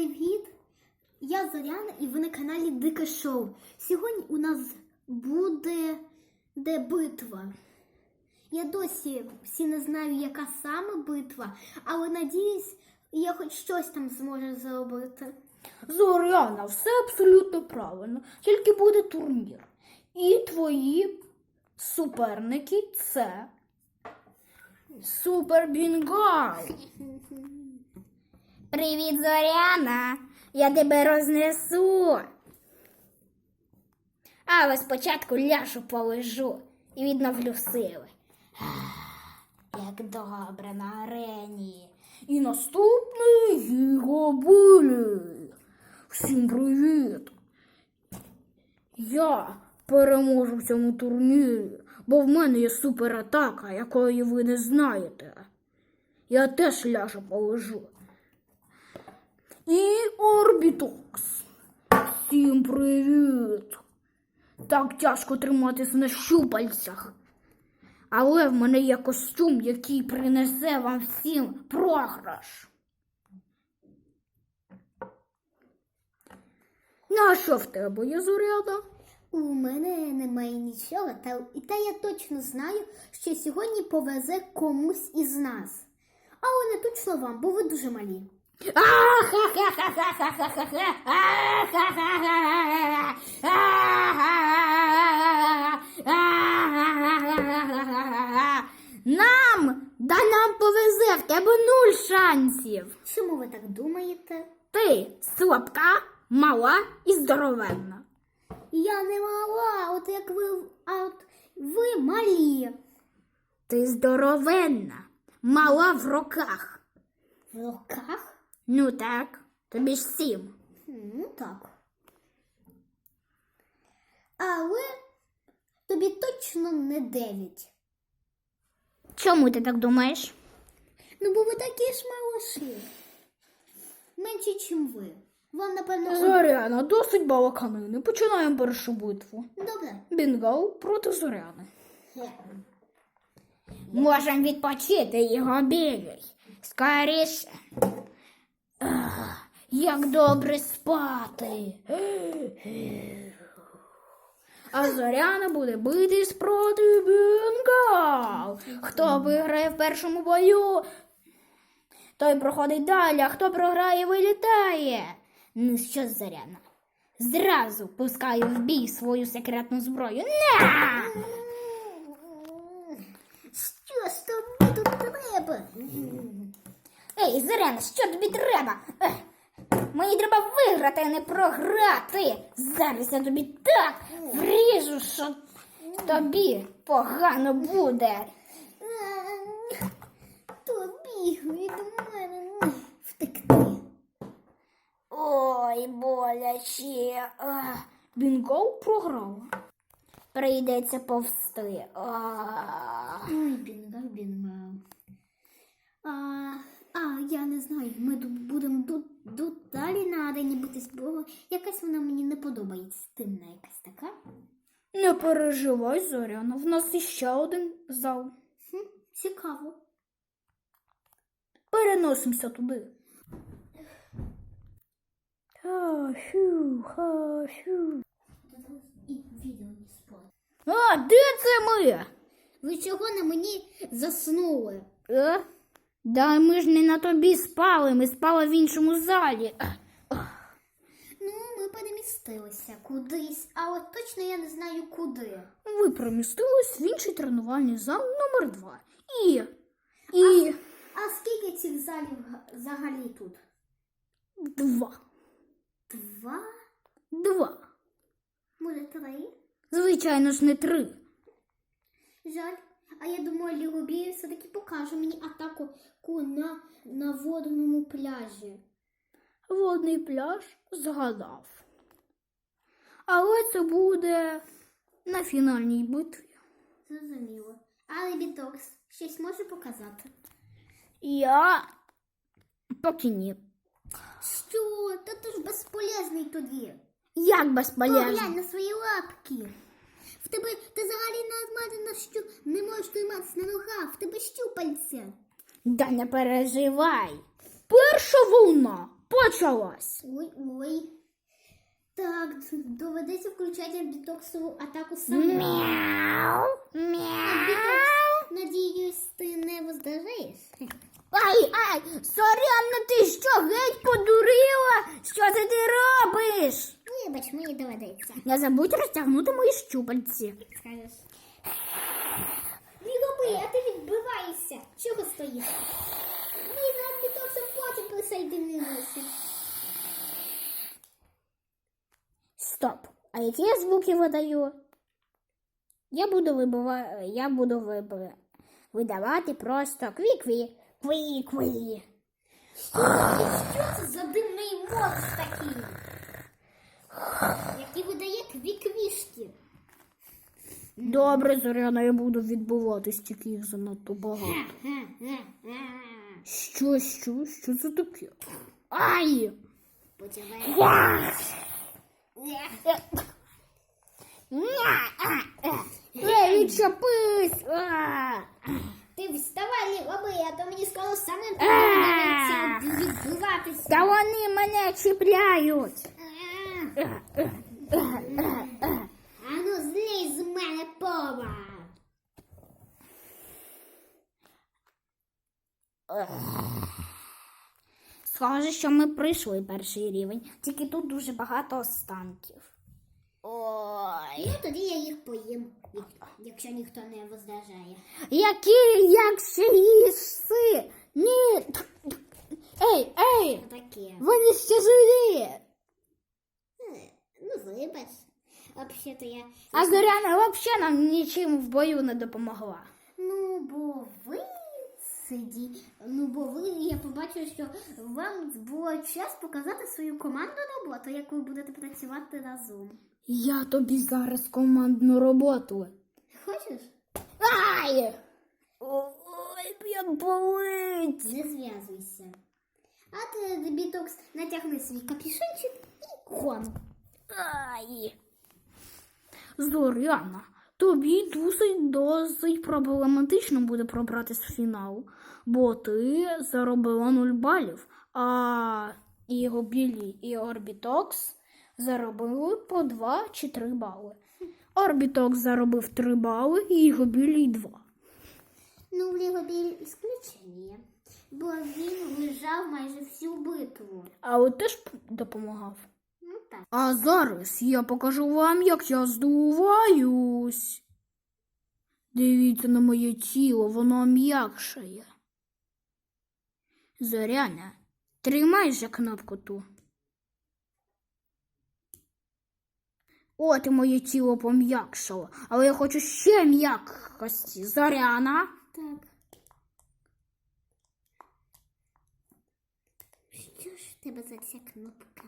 Привіт! Я Зоряна і ви на каналі Дике Шоу. Сьогодні у нас буде де битва. Я досі всі не знаю, яка саме битва, але надіюсь, я хоч щось там зможу зробити. Зоряна, все абсолютно правильно. Тільки буде турнір. І твої суперники це Супер Бінгал. Привіт, Зоряна. Я тебе рознесу. Але спочатку ляшу полежу і відновлю сили. Як добре на арені. І наступний гігабилі. Всім привіт. Я переможу в цьому турнірі, бо в мене є суператака, якої ви не знаєте. Я теж ляжу положу. І Орбітокс. Всім привіт. Так тяжко триматись на щупальцях. Але в мене є костюм, який принесе вам всім програш. Ну, а що в тебе є зоряда? У мене немає нічого, та, та я точно знаю, що сьогодні повезе комусь із нас. Але не точно вам, бо ви дуже малі. Нам, да нам повезе, в тебе нуль шансів. Чому ви так думаєте? Ти слабка, мала і здоровенна. Я не мала, от як ви, а от ви малі. Ти здоровенна, мала в руках. В руках? Ну так, тобі ж сім. Ну так. Але тобі точно не дев'ять. Чому ти так думаєш? Ну, бо ви такі ж малыші. Менші, чим ви. Вам, напевно, Зоряна, досить балаканини. Починаємо першу битву. добре. Бінгал проти Зоряни. Можемо відпочити його білий. Скоріше. Як добре спати. А Зоряна буде битись проти Бінгал. Хто виграє в першому бою, той проходить далі, а хто програє, вилітає. Ну що, Зоряна? Зразу пускаю в бій свою секретну зброю. На! Що ж тобі тут треба? Ей, Зоряна, що тобі треба? Ех, Мені треба виграти, а не програти. Зараз я тобі так вріжу, що тобі погано буде. Тобі від мене втекти. Ой, боляче. Ах, Бінгол програв. Прийдеться повсти. Ах. Ой, бінга, бінга. А, а, я не знаю, ми тут будемо тут, тут далі на арені битись, бо якась вона мені не подобається. Стильна якась така. Не переживай, Зоряна, в нас іще один зал. Хм, цікаво. Переносимося туди. І відео не спот. А, де це ми? Ви чого на мені заснули? Е? Да ми ж не на тобі спали, ми спали в іншому залі. Ну, ми перемістилися кудись, але точно я не знаю куди. Ви примістились в інший тренувальний зал номер два. І. І. А скільки цих залів взагалі тут? Два. Два? Два. Може, три? Звичайно ж, не три. Жаль. А я думаю, Лігобій все-таки покаже мені атаку ку на, на водному пляжі. Водний пляж згадав. Але це буде на фінальній битві. Зрозуміло. Але Бітокс щось може показати. Я поки ні. Що? Та ти ж безполезний тоді. Як безполезно. Поглянь на свої лапки. Тебе ти взагалі на що не можеш триматися на ногах, в тебе щупальця. Да не переживай. Перша волна почалась. Ой, ой. Так, доведеться включати антитоксову атаку саме. Мяу, мяу. Надіюсь, ти не воздержаєш. Ай, ай, Соряна, ти що, геть подурила? Що це ти робиш? Вибач, мені доведеться. Не забудь розтягнути мої щупальці. Скажеш. Не роби, а ти відбиваєшся. Чого стоїш? Ми з антитоксом потім присоединилися. Стоп. А які я звуки видаю? Я буду вибива... я буду виб... видавати просто кві-кві. Кві-кві. Що це за дивний моц такий? Який видає квіквішки. Добре, Зоряна, я буду відбиватись, тільки їх занадто багато. Що, що, що це таке? Ай! Починає. Ей, відчепись! Ти вставай, не роби, а то мені скоро саме доведеться відбиватися. Та вони мене чіпляють! А ну злізь з мене пова. Схоже, що ми пройшли перший рівень, тільки тут дуже багато останків. Ой. Ну тоді я їх поїм, якщо ніхто не воздержає. Які як ще їси? Ні. Ей, ей! Таке. Вони ще живі! Е, Ну, вибач. Я. А Зоряна взагалі нам нічим в бою не допомогла. Ну, бо ви сиді. Ну, бо ви, я побачила, що вам було час показати свою командну роботу, як ви будете працювати разом. Я тобі зараз командну роботу. Хочеш? Ай! Ой, як болить! Не зв'язуйся. А ти, Бітокс, натягни свій капюшончик і хон. Ай! Зоряна, тобі досить досить проблематично буде пробратись в фінал, бо ти заробила 0 балів, а Іго Білі і Орбітокс заробили по 2 чи 3 бали. Орбітокс заробив 3 бали, і Іго Білі 2. Ну, в Ліго біль ісключення. Бо він лежав майже всю битву. Але теж допомагав. Ну. А зараз я покажу вам, як я здуваюсь. Дивіться на моє тіло, воно м'якшає. Зоряна, тримай же кнопку ту. От моє тіло пом'якшало, але я хочу ще м'якості. Зоряна. Так. Що ж тебе за ця кнопка?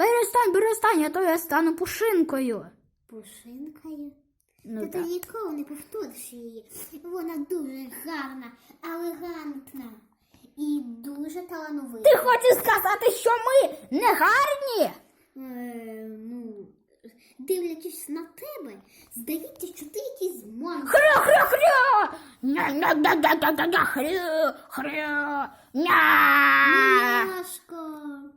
Перестань, перестань, а то я стану пушинкою. Пушинкою? Ну, Ти так. ніколи не повториш її. Вона дуже гарна, елегантна і дуже талановита. Ти хочеш сказати, що ми не гарні? Е, ну, дивлячись на тебе, здається, що ти якийсь монстр. Хря-хря-хря! Ня-ня-ня-ня-ня-ня, хря, хря, ня! Няшко.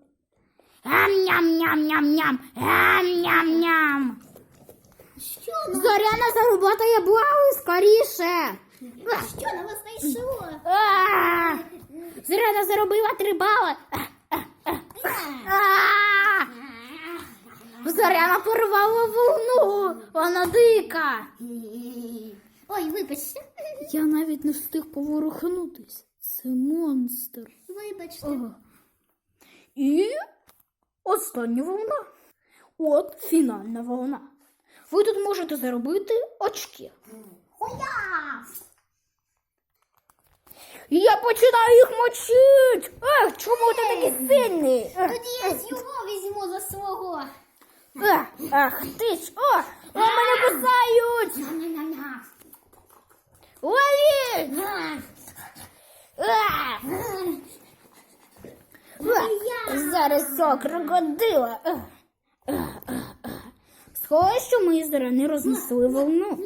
Ам-ням-ням-ням-ням, ам-ням-ням. Що на, Зоряна заработає блау скоріше. що на вас знайшло? Зоряна заробила три бали. Зоряна порвала волну, вона дика. Ой, вибачте. Я навіть не встиг поворухнутись. Це монстр. Вибачте. І остання волна. От фінальна волна. Ви тут можете заробити очки. Хуя! Я починаю їх мочити. Ех, чому ти такий сильний? Ех, Тоді я з його візьму за свого. ех, Ах, ти ж, о, о, мене кусають. Ня-ня-ня-ня. Ловіть. Ех, ех. Зараз цього крокодила. Схоже, що ми з не рознесли волну.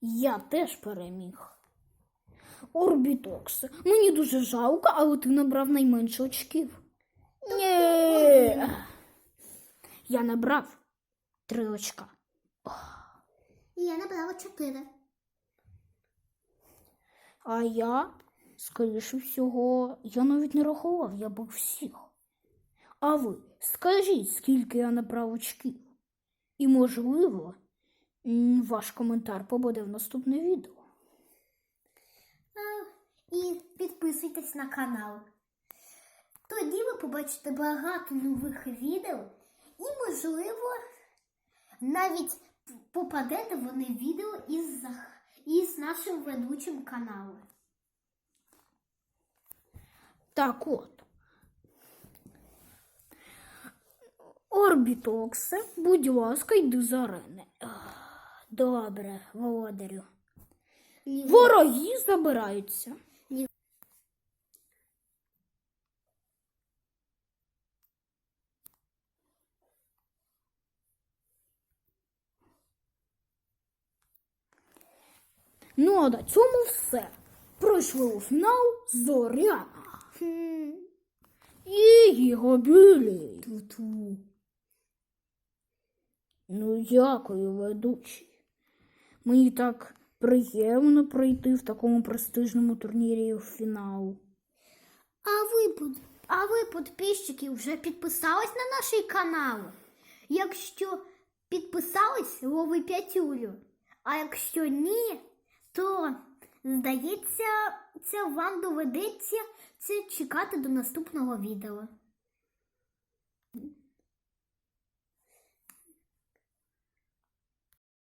Я теж переміг. Орбітокс. Мені дуже жалко, але ти набрав найменше очків. Ні. Я набрав три очка. Я набрала чотири. А я, скоріше всього, я навіть не рахував, я був всіх. А ви скажіть, скільки я набрав очків? І, можливо, ваш коментар побуде в наступне відео. І підписуйтесь на канал. Тоді ви побачите багато нових відео і, можливо, навіть попадете в одне відео із, із нашим ведучим каналу. Так от. Орбітоксе, будь ласка, йди з арени. Добре, володарю. Вороги забираються. Ну, а на цьому все. Пройшли у фінал Зоряна. Хм, І його білі. ту-ту. Ну, дякую, ведучий. Мені так приємно пройти в такому престижному турнірі в фінал. А ви, под- а ви, підписчики, вже підписались на наш канал? Якщо підписались, лови п'ятюлю. А якщо ні, то здається, це вам доведеться це чекати до наступного відео.